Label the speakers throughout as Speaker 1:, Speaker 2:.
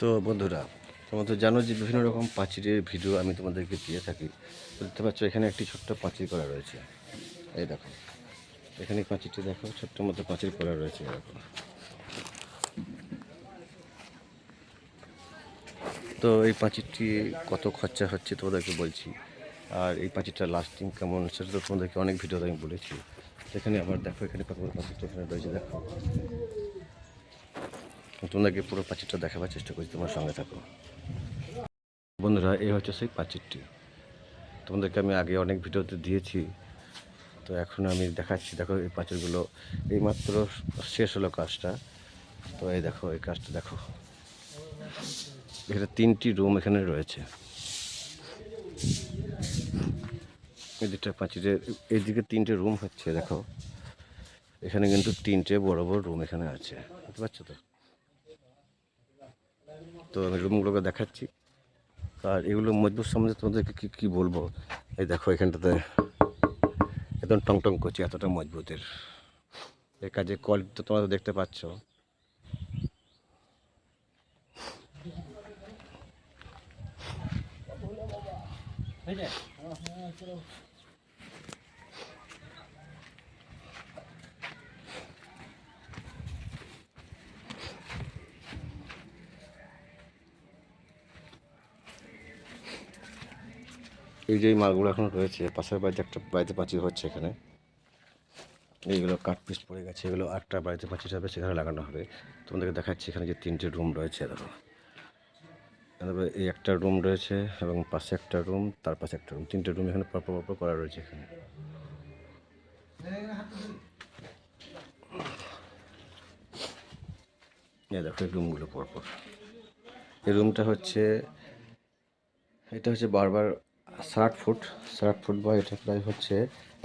Speaker 1: তো বন্ধুরা, তোমরা তো জানো যে বিভিন্ন রকম পাঁচিরের ভিডিও আমি তোমাদেরকে দিয়ে থাকি। দেখতে পাচ্ছ, এখানে একটি ছোট্ট পাঁচির করা রয়েছে। এই দেখো, এখানে পাঁচিরটি দেখো, ছোট্ট মতো পাঁচির করা রয়েছে এরকম তো এই পাঁচিরটি কত খরচা হচ্ছে তোমাদেরকে বলছি, আর এই পাঁচিরটা লাস্টিং কেমন সেটা তো তোমাদেরকে অনেক ভিডিওতে আমি বলেছি। এখানে আবার দেখো, এখানে পাঁচিরটা এখানে রয়েছে, দেখো। তোমাদেরকে পুরো পাঁচিরটা দেখাবার চেষ্টা করছি, তোমার সঙ্গে থাকো। বন্ধুরা, এই হচ্ছে সেই পাঁচিরটি তোমাদেরকে আমি আগে অনেক ভিডিওতে দিয়েছি, তো এখন আমি দেখাচ্ছি, দেখো এই পাঁচিরগুলো এইমাত্র শেষ হলো কাজটা। তো এই দেখো, এই কাজটা দেখো। এখানে তিনটি রুম এখানে রয়েছে। এই দুটা পাঁচিরের এইদিকে তিনটে রুম হচ্ছে, দেখো। এখানে কিন্তু তিনটে বড় বড় রুম এখানে আছে, বুঝতে পারছ তো? তো রুমগুলোকে দেখাচ্ছি। আর এগুলো মজবুত সম্বন্ধে তোমাদেরকে কী কী বলব? এই দেখো এখানটাতে একদম টং টং করছে, এতটা মজবুতের। এই কাজে কোয়ালিটি তো তোমরা দেখতে পাচ্ছ। এই যে এই মালগুলো এখন রয়েছে, পাশের বাড়িতে একটা বাড়িতে পাঁচির হচ্ছে এখানে। এইগুলো কাঠ পিস পড়ে গেছে, এগুলো আটটা বাড়িতে পাঁচির হবে, সেখানে লাগানো হবে। তোমাদেরকে দেখাচ্ছি এখানে যে তিনটে রুম রয়েছে দেখো। তারপরে এই একটা রুম রয়েছে এবং পাশে একটা রুম, তার পাশে একটা রুম। তিনটে রুম এখানে পরপর পরপর করা রয়েছে এখানে। দেখো, এই রুমগুলো পরপর। এই রুমটা হচ্ছে, এটা হচ্ছে বারবার আট ফুট ষাট ফুট বা এটা প্রায় হচ্ছে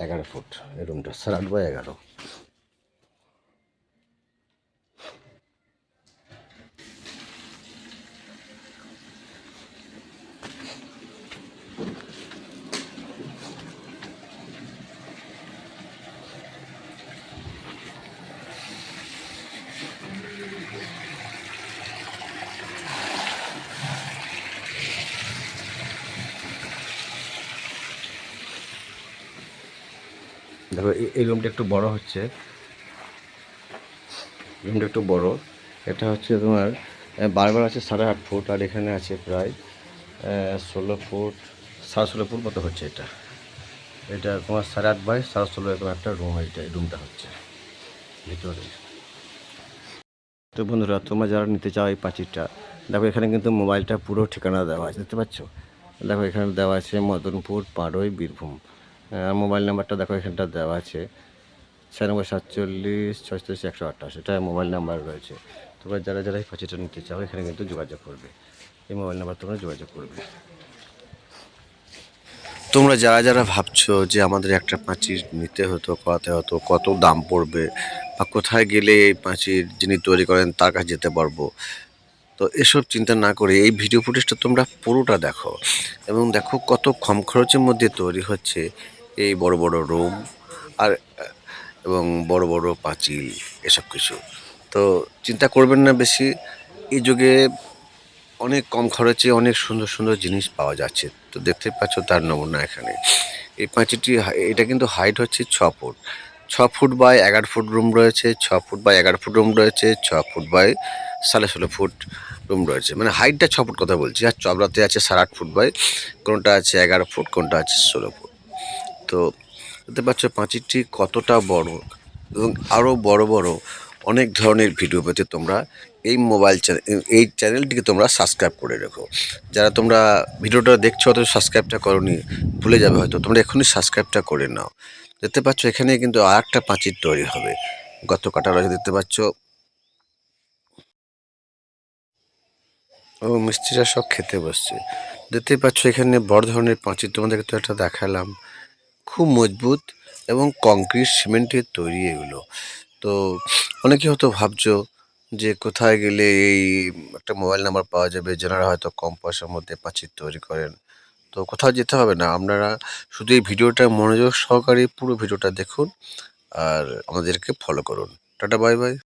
Speaker 1: এগারো ফুট, এই রুমটা ষাট বা এগারো। দেখো এই- রুমটা একটু বড় হচ্ছে। রুমটা একটু বড়। এটা হচ্ছে তোমার বারবার আছে সাড়ে আট ফুট, আর এখানে আছে প্রায় ষোলো ফুট, সাড়ে ষোলো ফুট মতো হচ্ছে এটা। এটা তোমার সাড়ে আট বাই সাড়ে ষোলো এরকম একটা রুম এটা, এই রুমটা হচ্ছে। ভিতরে তো বন্ধুরা, তোমরা যারা নিতে চাও এই পাঁচিরটা, দেখো এখানে কিন্তু মোবাইলটা পুরো ঠিকানা দেওয়া আছে, দেখতে পাচ্ছ? দেখো এখানে দেওয়া আছে মদনপুর, পাড়ই, বীরভূম। মোবাইল নাম্বারটা দেখো, এখানটা দেওয়া আছে। ছিয়ানব্বই সাতচল্লিশ ছয়ত্রিশ একশো আঠাশ। এটা মোবাইল নাম্বার রয়েছে। তোমরা যারা যারা এই পাঁচিরটা নিতে চাও, এখানে কিন্তু যোগাযোগ করবে। এই মোবাইল নাম্বার তোমরা যোগাযোগ করবে।
Speaker 2: তোমরা যারা যারা ভাবছ যে আমাদের একটা পাঁচির নিতে হতো, করাতে হতো, কত দাম পড়বে, বা কোথায় গেলে এই পাঁচির যিনি তৈরি করেন, তার কাছে যেতে পারব, তো এসব চিন্তা না করে এই ভিডিও ফুটেজটা তোমরা পুরোটা দেখো। এবং দেখো কত কম খরচের মধ্যে তৈরি হচ্ছে। এই বড় বড় রুম আর, এবং বড় বড় পাঁচিল, এসব কিছু। তো চিন্তা করবেন না বেশি, এই যুগে অনেক কম খরচে অনেক সুন্দর সুন্দর জিনিস পাওয়া যাচ্ছে। তো দেখতে পাচ্ছ তার নমুনা এখানে। এই পাঁচিটি এটা কিন্তু হাইট হচ্ছে ছ ফুট। ছ ফুট বাই এগারো ফুট রুম রয়েছে, ছ ফুট বাই এগারো ফুট রুম রয়েছে, ছ ফুট বাই সাড়ে ষোলো ফুট রুম রয়েছে। মানে হাইটটা ছ ফুট কথা বলছি, আর চবড়াতে আছে সাড়ে আট ফুট বাই, কোনটা আছে এগারো ফুট, কোনটা আছে ষোলো ফুট। তো দেখতে পাচ্ছ পাঁচিরটি কতটা বড় এবং আরও বড় বড় অনেক ধরনের ভিডিও পেতে তোমরা এই মোবাইল চ্যানেল এই চ্যানেলটিকে তোমরা সাবস্ক্রাইব করে রেখো। যারা তোমরা ভিডিওটা দেখছ অত সাবস্ক্রাইবটা করনি, ভুলে যাবে হয়তো, তোমরা এখনই সাবস্ক্রাইবটা করে নাও। দেখতে পাচ্ছ এখানে কিন্তু আর একটা পাঁচির তৈরি হবে। গত কাটা রয়েছে, দেখতে পাচ্ছ। ও, মিস্ত্রিরা সব খেতে বসছে। দেখতে পাচ্ছ এখানে বড় ধরনের পাঁচির তোমাদেরকে তো একটা দেখালাম। খুব মজবুত এবং কংক্রিট সিমেন্টের তৈরি এগুলো। তো অনেকে হয়তো ভাবছ যে কোথায় গেলে এই একটা মোবাইল নাম্বার পাওয়া যাবে যারা হয়তো কম পয়সার মধ্যে পাঁচির তৈরি করেন। তো কোথাও যেতে হবে না, আপনারা শুধু এই ভিডিওটা মনোযোগ সহকারে পুরো ভিডিওটা দেখুন আর আমাদেরকে ফলো করুন। Tata bye bye